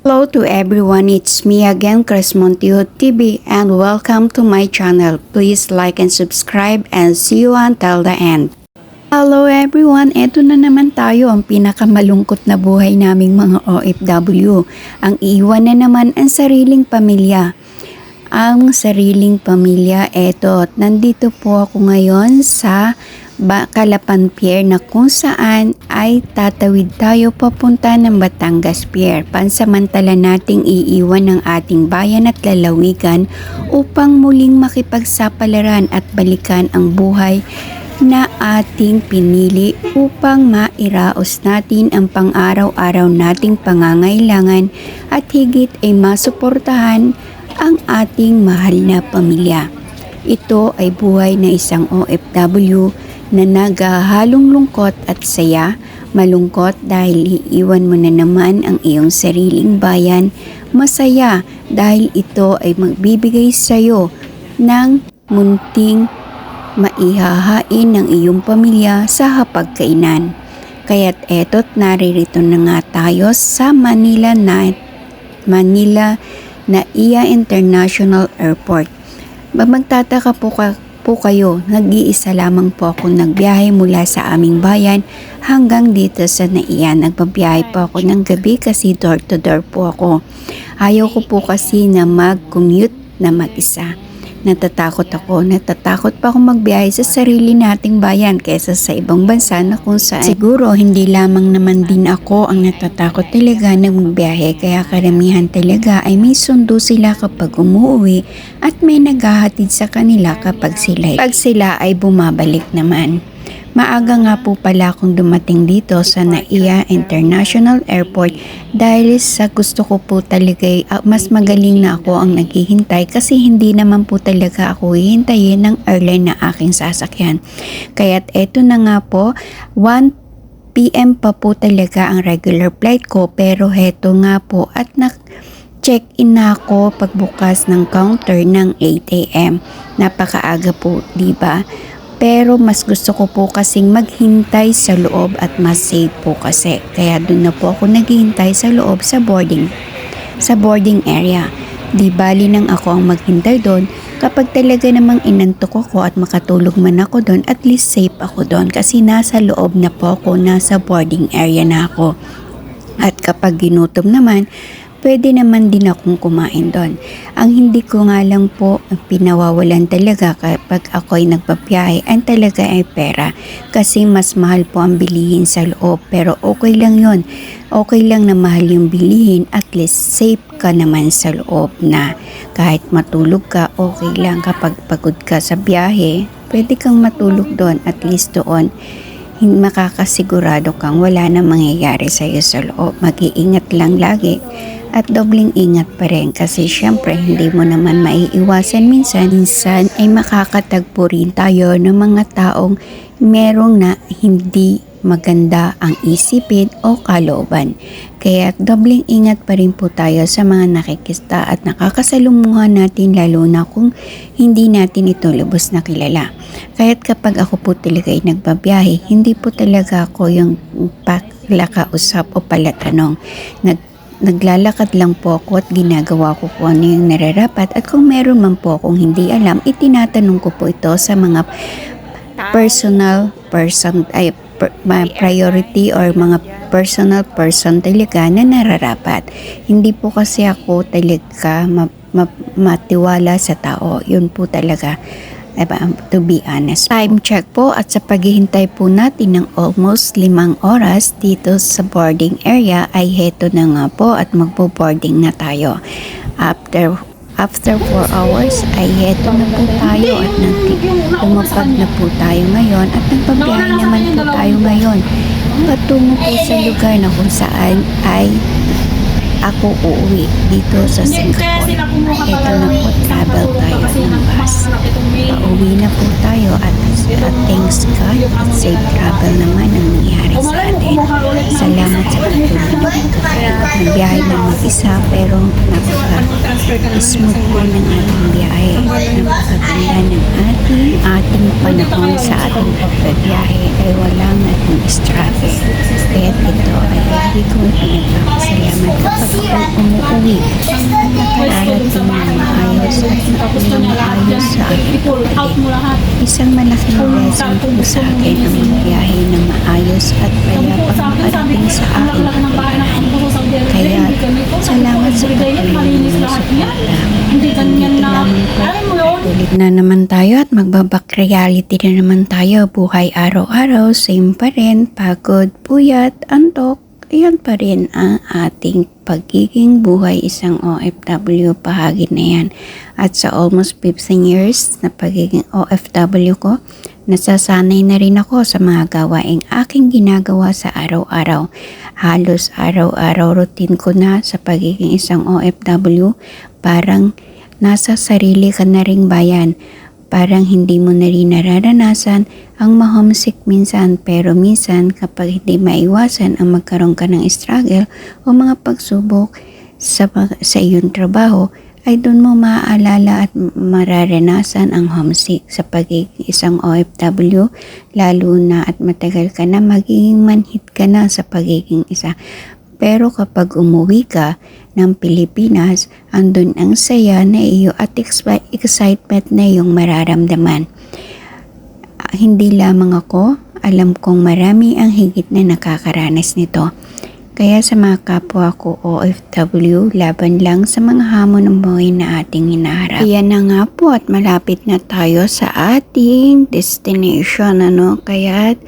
Hello to everyone, it's me again, Chris Montijo TV, and welcome to my channel. Please like and subscribe and see you until the end. Hello everyone, eto na naman tayo ang pinakamalungkot na buhay naming mga OFW. Ang iwan na naman ang sariling pamilya. Ang sariling pamilya, eto, nandito po ako ngayon sa ba Kalapan Pier na kung saan ay tatawid tayo papunta ng Batangas Pier. Pansamantala nating iiwan ng ating bayan at lalawigan upang muling makipagsapalaran at balikan ang buhay na ating pinili upang mairaos natin ang pang-araw-araw nating pangangailangan at higit ay masuportahan ang ating mahal na pamilya. Ito ay buhay na isang OFW na nagahalong lungkot at saya, malungkot dahil iiwan mo na naman ang iyong sariling bayan, masaya dahil ito ay magbibigay sa iyo ng munting maihahain ng iyong pamilya sa hapagkainan. Kaya't eto't naririto na nga tayo sa Manila Night, Manila na iya International Airport. Magtataka po, ka, po kayo, nag-iisa lamang po ako nagbiyahe mula sa aming bayan hanggang dito sa Naiya. Nagbabiyahe po ako ng gabi kasi door to door po ako. Ayaw ko po kasi na mag-commute na mag-isa. Natatakot ako, natatakot pa ako magbiyahe sa sarili nating bayan kaysa sa ibang bansa na kung saan. Siguro hindi lamang naman din ako ang natatakot talaga na magbiyahe kaya karamihan talaga ay may sundo sila kapag umuwi at may naghahatid sa kanila kapag sila, pag sila ay bumabalik naman. Maaga nga po pala akong dumating dito sa Naiya International Airport dahil sa gusto ko po talaga uh, mas magaling na ako ang naghihintay kasi hindi naman po talaga ako hihintayin ng airline na aking sasakyan. Kaya't eto na nga po, 1 PM pa po talaga ang regular flight ko pero heto nga po at nak check-in na ako pagbukas ng counter ng 8 AM. Napakaaga po, di ba? Pero mas gusto ko po kasing maghintay sa loob at mas safe po kasi. Kaya doon na po ako naghihintay sa loob sa boarding, sa boarding area. Di bali nang ako ang maghintay doon kapag talaga namang inantok ako at makatulog man ako doon at least safe ako doon kasi nasa loob na po ako, nasa boarding area na ako. At kapag ginutom naman, pwede naman din akong kumain doon. Ang hindi ko nga lang po pinawawalan talaga kapag ako ay nagpapiyahe ay talaga ay pera. Kasi mas mahal po ang bilihin sa loob. Pero okay lang yon Okay lang na mahal yung bilihin. At least safe ka naman sa loob na kahit matulog ka okay lang. Kapag pagod ka sa biyahe pwede kang matulog doon at least doon makakasigurado kang wala na mangyayari sa iyo sa loob. Mag-iingat lang lagi at dobling ingat pa rin kasi syempre hindi mo naman maiiwasan minsan. Minsan ay makakatagpo rin tayo ng mga taong merong na hindi maganda ang isipin o kalooban. Kaya dobling ingat pa rin po tayo sa mga nakikista at nakakasalumuhan natin lalo na kung hindi natin ito lubos na kilala. Kaya't kapag ako po talaga ay nagbabiyahe, hindi po talaga ako yung paklakausap o palatanong. Nag naglalakad lang po ako at ginagawa ko kung ano yung nararapat at kung meron man po akong hindi alam, itinatanong ko po ito sa mga personal person ay per, priority or mga personal person talaga na nararapat. Hindi po kasi ako talaga ma, ma, matiwala sa tao. Yun po talaga to be honest. Time check po at sa paghihintay po natin ng almost limang oras dito sa boarding area ay heto na nga po at magpo-boarding na tayo. After after 4 hours ay heto na po tayo at lumapag na po tayo ngayon at nagpabiyahe naman po tayo ngayon patungo po sa lugar na kung saan ay ako uuwi dito sa Singapore. Ito na po, travel tayo ng bus. Pauwi na po tayo at at thanks God at safe travel naman ang nangyari sa Salamat sa patuloy na pagkakait ng biyahe ng mag-isa pero napaka-smooth po ng ating biyahe. Napakaganda ng ating ating panahon sa ating pagbabiyahe ay walang naging struggle. Kaya ito ay hindi ko pinagpapasalamat kapag ako umuwi. Nakarating ng maayos at nakulang maayos sa pagbabiyahe. Isang malaking blessing po sa akin ang maayos at payapang makarating sa aking pagbabiyahe. Kaya salamat sa patuloy lamang po Ulit na naman tayo at magbabak reality na naman tayo. Buhay araw-araw, same pa rin. Pagod, puyat, antok. Iyan pa rin ang ating pagiging buhay isang OFW. Bahagi na yan. At sa almost 15 years na pagiging OFW ko, nasasanay na rin ako sa mga gawaing aking ginagawa sa araw-araw. Halos araw-araw routine ko na sa pagiging isang OFW. Parang nasa sarili ka na ring bayan. Parang hindi mo na rin nararanasan ang ma-homesick minsan pero minsan kapag hindi maiwasan ang magkaroon ka ng struggle o mga pagsubok sa, sa iyong trabaho ay doon mo maaalala at mararanasan ang homesick sa pagiging isang OFW lalo na at matagal ka na magiging manhit ka na sa pagiging isa pero kapag umuwi ka ng Pilipinas, andun ang saya na iyo at excitement na iyong mararamdaman. Ah, hindi lamang ako, alam kong marami ang higit na nakakaranas nito. Kaya sa mga kapwa ko OFW, laban lang sa mga hamon ng buhay na ating hinaharap. Iyan na nga po at malapit na tayo sa ating destination. Ano? Kaya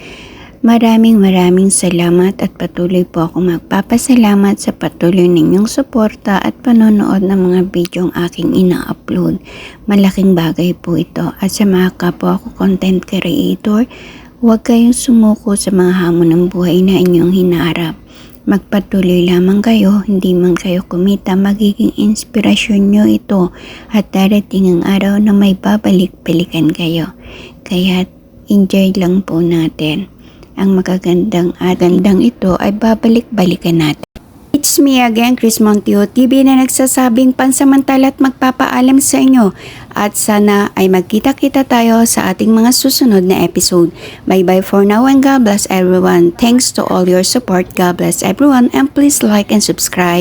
Maraming maraming salamat at patuloy po ako magpapasalamat sa patuloy ninyong suporta at panonood ng mga bidyong aking ina-upload. Malaking bagay po ito at sa mga kapwa ko content creator, huwag kayong sumuko sa mga hamon ng buhay na inyong hinaharap. Magpatuloy lamang kayo, hindi man kayo kumita, magiging inspirasyon nyo ito at darating ang araw na may babalik-balikan kayo. Kaya enjoy lang po natin ang magagandang at gandang ito ay babalik-balikan natin. It's me again, Chris Montio TV na nagsasabing pansamantala at magpapaalam sa inyo at sana ay magkita-kita tayo sa ating mga susunod na episode. Bye-bye for now and God bless everyone. Thanks to all your support. God bless everyone and please like and subscribe.